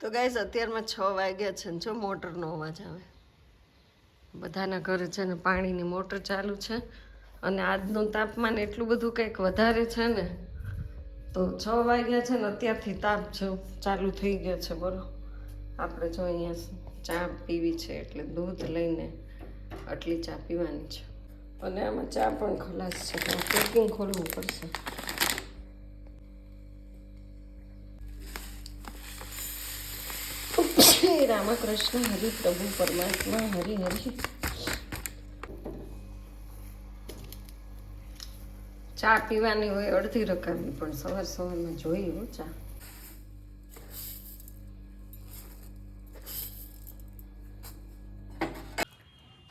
તો ગાઈસ અત્યારમાં છ વાગ્યા છે ને જો મોટરનો અવાજ આવે. બધાના ઘરે છે ને પાણીની મોટર ચાલુ છે અને આજનું તાપમાન એટલું બધું કંઈક વધારે છે ને, તો છ વાગ્યા છે ને અત્યારથી તાપ છે ચાલુ થઈ ગયો છે, બોલો. આપણે જો અહીંયા ચા પીવી છે એટલે દૂધ લઈને આટલી ચા પીવાની છે. અને આમાં ચા પણ ખલાસ છે પેકિંગ ખોલવું પડશે. શ્રી રામકૃષ્ણ હરિ પ્રભુ પરમાત્મા હરિ હરિ ચા પીવાની હોય અડધી રકાબી પણ સવાર સવારમાં જોઈએ હો ચા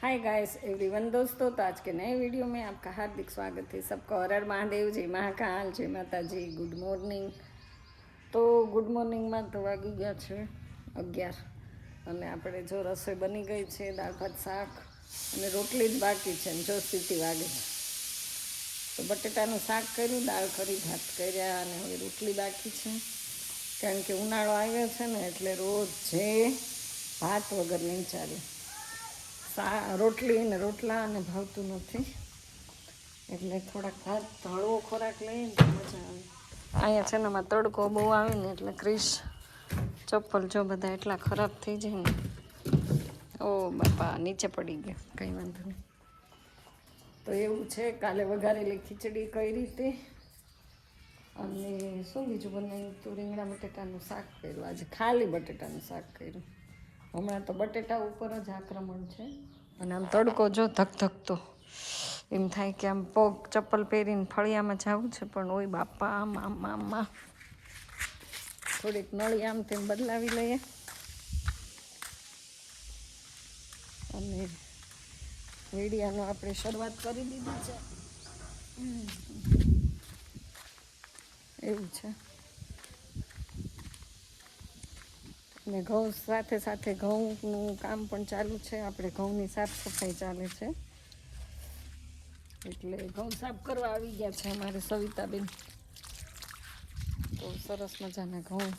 हाय गाइस एवरीवन दोस्तों तो आज के नए वीडियो में आपका हार्दिक स्वागत है सबको हर हर महादेव जय महाकाल जय માતાજી ગુડ મોર્નિંગ તો ગુડ મોર્નિંગમાં તો વાગી ગયા છે અગિયાર અને આપણે જો રસોઈ બની ગઈ છે, દાળ ભાત, શાક અને રોટલી જ બાકી છે જો સીટી વાગે તો બટેટાનું શાક કર્યું, દાળ કરી ભાત કર્યા અને હવે રોટલી બાકી છે. કારણ કે ઉનાળો આવ્યો છે ને, એટલે રોજ જે ભાત વગર નહીં ચાલે. સા, રોટલી ને રોટલા અને ભાવતું નથી. એટલે થોડાક ભાત, હળવો ખોરાક લઈને મજા આવે. અહીંયા છે ને તડકો બહુ આવે ને, એટલે ક્રિશ ચપ્પલ જો બધા એટલા ખરાબ થઈ જાય ને. ઓ બાપા, નીચે પડી ગયા. કંઈ વાંધો નહીં. તો એવું છે, કાલે વઘારેલી ખીચડી કઈ રીતે? અને શું બીજું બનાવ્યું તું? રીંગણા બટેટાનું શાક કર્યું. આજે ખાલી બટેટાનું શાક કર્યું. હમણાં તો બટેટા ઉપર જ આક્રમણ છે. અને આમ તડકો જો ધક ધકતો. એમ થાય કે આમ પગ ચપ્પલ પહેરીને ફળિયામાં જવું છે, પણ ઓય બાપા, આમ આમ આમ થોડીક નળી આમ તેમ બદલાવી લઈએ. અને મીડિયાનો આપણે શરૂઆત કરી દીધી છે. એવું છે. અને ઘઉં સાથે સાથે ઘઉંનું કામ પણ ચાલુ છે. આપણે ઘઉંની સાફ સફાઈ ચાલે છે. એટલે ઘઉં સાફ કરવા આવી ગયા છે અમારે સવિતાબેન. તો સરસ મજાના ઘઉં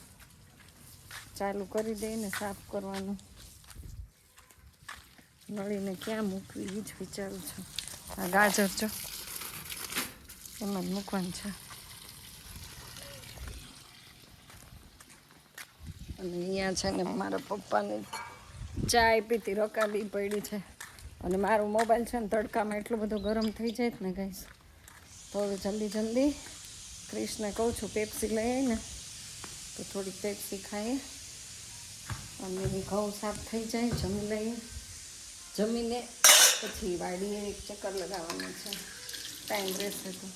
ચાલુ કરી દઈને સાફ કરવાનું. નળીને ક્યાં મૂકવી એ જ વિચારું છું. આ ગાજર જો, એમાં જ મૂકવાનું છે. અને અહીંયા છે ને મારા પપ્પાને ચા પીતી રકાબી પડી છે. અને મારો મોબાઈલ છે ને તડકામાં એટલો બધો ગરમ થઈ જાય ને તો હવે જલ્દી જલ્દી ક્રિશને કહું છું પેપ્સી લઈ આવીને તો થોડીક પેપ્સી ખાઈએ અને ઘઉં સાફ થઈ જાય, જમી લઈએ. જમીને પછી વાડીએ એક ચક્કર લગાવવાનું છે. ટાઈમ રહેશે તો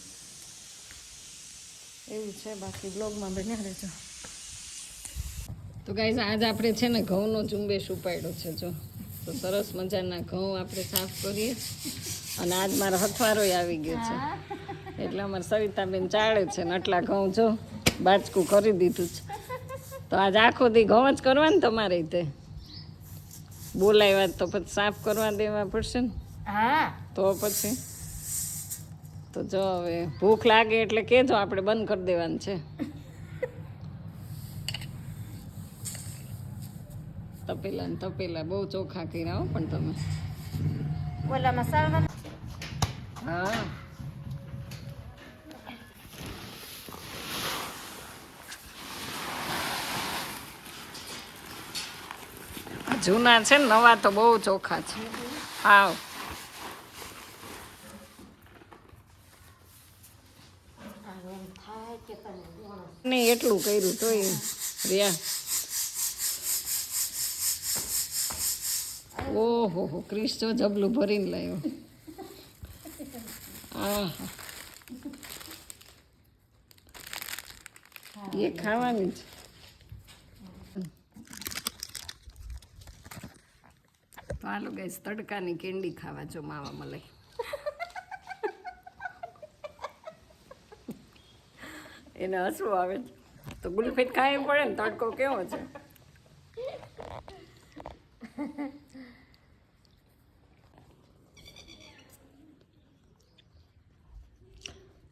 એવું છે, બાકી બ્લોગમાં બન્યા રહેજો. તો ગાઈઝ આજ આપણે છે ને ઘઉંનો ઝુંબેશ ઉપાડ્યો છે, જો. તો સરસ મજાના ઘઉં આપણે સાફ કરીએ. અને આજ મારો હથવારો આવી ગયો છે. એટલે અમારે સવિતાબેન ચાળે છે ને આટલા ઘઉં જો બાચકું કરી દીધું છે. તો આજ આખો દી ઘઉં જ કરવા ને તમારે તે. બોલાવ્યા તો પછી સાફ કરવા દેવા પડશે ને. હા. તો પછી. તો જો હવે ભૂખ લાગે એટલે કેજો આપણે બંધ કરી દેવાનું છે. તપેલા ને તપેલા બહુ ચોખ્ખા કર્યા હો પણ તમે. ઓલામાં હા. જૂના છે ને, નવા તો બહુ ચોખ્ખા છે. આવ નહીં એટલું કર્યું તોય રહ્યા. ઓહો, હો ક્રિસ જો જબલું ભરીને લાવ્યો આ એ ખાવાની જ. તો હાલો ગઈશ તડકાની કેન્ડી ખાવા જો માવા મલાઈ એને હસવું આવે છે. તો ગુલફીત ખાવી પડે ને તડકો કેવો છે?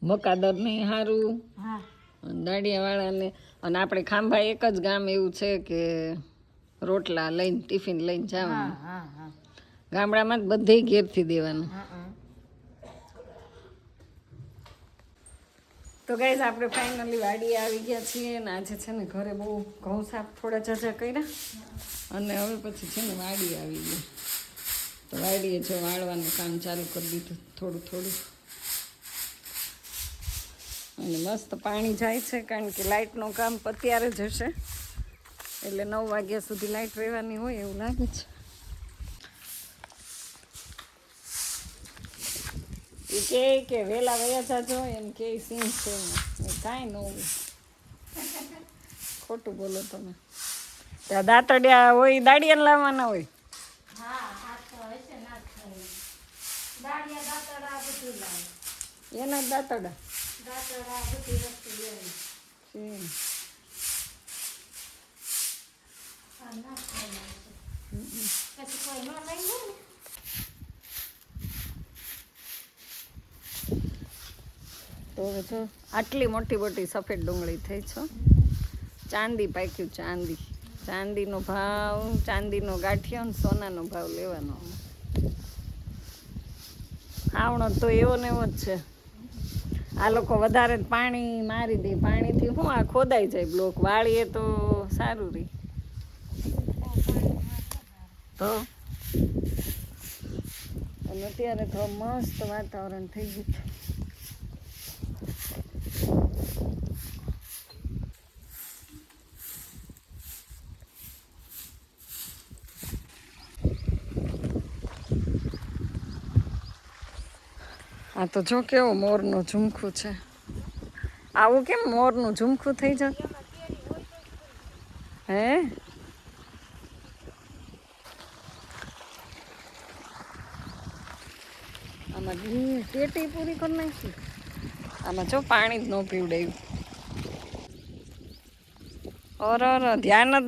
મકાદર નહીં સારું દાડિયાવાળાને અને આપણે ખાંભા એક જ ગામ એવું છે કે રોટલા લઈને ટિફિન લઈને જવાનું. ગામડામાં જ બધે ઘેરથી દેવાનું. તો ગાઈઝ આપણે ફાઇનલી વાડીએ આવી ગયા છીએ અને આજે છે ને ઘરે બહુ ઘઉં સાફ થોડા ઝાઝા કર્યા અને હવે પછી છે ને વાડી આવી ગઈ. તો વાડીએ જો વાળવાનું કામ ચાલુ કરી દીધું થોડું થોડું. અને મસ્ત પાણી જાય છે કારણ કે લાઇટનું કામ અત્યારે જ હશે. એટલે નવ વાગ્યા સુધી લાઇટ રહેવાની હોય એવું લાગે છે. એ કહે કે વહેલા વયા જાજો એમ કે સિંહ છે. કાંઈ ન હોય. ખોટું બોલો તમે. ત્યાં દાંતડિયા હોય દાડિયા લાવવાના હોય? હા હા તો હશે ના થાય દાડિયા દાતડા બધું લાવે. એના દાંતડા દાંતડા બધી વસ્તુ લેવી છે. હા ના થાય પછી કોઈ ન લઈ લે ને આટલી મોટી મોટી સફેદ ડુંગળી થઈ છો. ચાંદી પાક્યું, ચાંદી. ચાંદીનો ભાવ, ચાંદીનો ગાંઠિયો ને સોનાનો ભાવ લેવાનો. આવણો તો એવો ને એવો જ છે. આ લોકો વધારે પાણી મારી દે. પાણીથી શું આ ખોદાઈ જાય બ્લોક. વાળીએ તો સારું રહી તો અને અત્યારે તો મસ્ત વાતાવરણ થઈ ગયું છે. આ તો જો કેવો મોરનું ઝુમખું છે. આવું કેમ મોરનું ઝુમખું થઈ જતું હે? આમાં પેટી પૂરી કરી નાખી. આમાં જો પાણી જ ન પીવડાવ્યું ઓર ઓર ધ્યાન જ